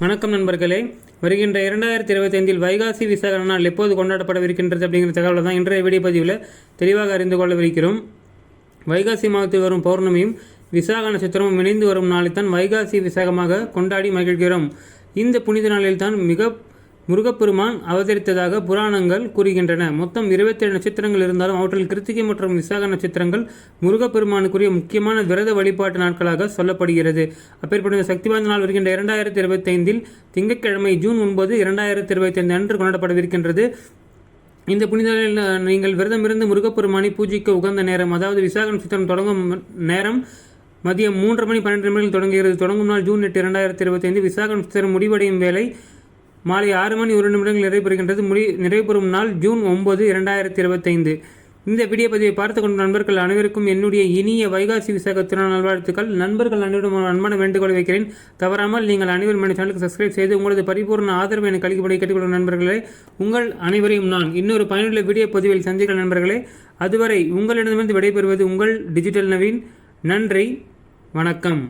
வணக்கம் நண்பர்களே. வருகின்ற இரண்டாயிரத்தி இருபத்தைந்தில் வைகாசி விசாக நாள் எப்போது கொண்டாடப்படவிருக்கின்றது அப்படிங்கிற தகவலை தான் இன்றைய வீடியோ பதிவில் தெளிவாக அறிந்து கொள்ளவிருக்கிறோம். வைகாசி மாதத்தில் வரும் பௌர்ணமியும் விசாக நட்சத்திரமும் இணைந்து வரும் நாளைத்தான் வைகாசி விசாகமாக கொண்டாடி மகிழ்கிறோம். இந்த புனித நாளில் தான் மிக முருகப்பெருமான் அவதரித்ததாக புராணங்கள் கூறுகின்றன. மொத்தம் இருபத்தேழு நட்சத்திரங்கள் இருந்தாலும் அவற்றில் கிருத்திகை மற்றும் விசாக நட்சத்திரங்கள் முருகப்பெருமானுக்குரிய முக்கியமான விரத வழிபாட்டு நாட்களாக சொல்லப்படுகிறது. அப்பேற்பட்ட சக்தி வாய்ந்த நாள் வருகின்ற இரண்டாயிரத்தி இருபத்தைந்தில் திங்கட்கிழமை ஜூன் ஒன்பது இரண்டாயிரத்தி இருபத்தைந்து அன்று கொண்டாடப்படவிருக்கின்றது இந்த புனித நீங்கள் விரதம் இருந்து முருகப்பெருமானை பூஜிக்க உகந்த நேரம் அதாவது விசாக நட்சத்திரம் தொடங்கும் நேரம் மதியம் மூன்று மணி பன்னெண்டு நிமிடங்கள் தொடங்குகிறது. தொடங்கும் நாள் ஜூன் எட்டு இரண்டாயிரத்தி இருபத்தைந்து. விசாக நட்சத்திரம் முடிவடையும் வேலை மாலை ஆறு மணி ஒரு நிமிடங்கள் நிறைவுபெறுகின்றது. முடி நிறைவுபெறும் நாள் ஜூன் ஒன்பது இரண்டாயிரத்தி இருபத்தைந்து. இந்த வீடியோ பதிவை பார்த்து கொண்ட நண்பர்கள் அனைவருக்கும் என்னுடைய இனிய வைகாசி விசாக திருநாள் நல்வாழ்த்துக்கள். நண்பர்கள் அனைவரும் அன்பான வேண்டுகோளை வைக்கிறேன். தவறாமல் நீங்கள் அனைவரும் என் சேனலுக்கு சப்ஸ்கிரைப் செய்து உங்களது பரிபூர்ண ஆதரவு எனக்கு அளிக்கப்படி கேட்டுக்கொள்ளும் நண்பர்களே உங்கள் அனைவரையும் நான் இன்னொரு பயனுள்ள வீடியோ பதிவில் சந்திக்கிற நண்பர்களே. அதுவரை உங்களிடமிருந்து விடைபெறுவது உங்கள் டிஜிட்டல் நவீன். நன்றி வணக்கம்.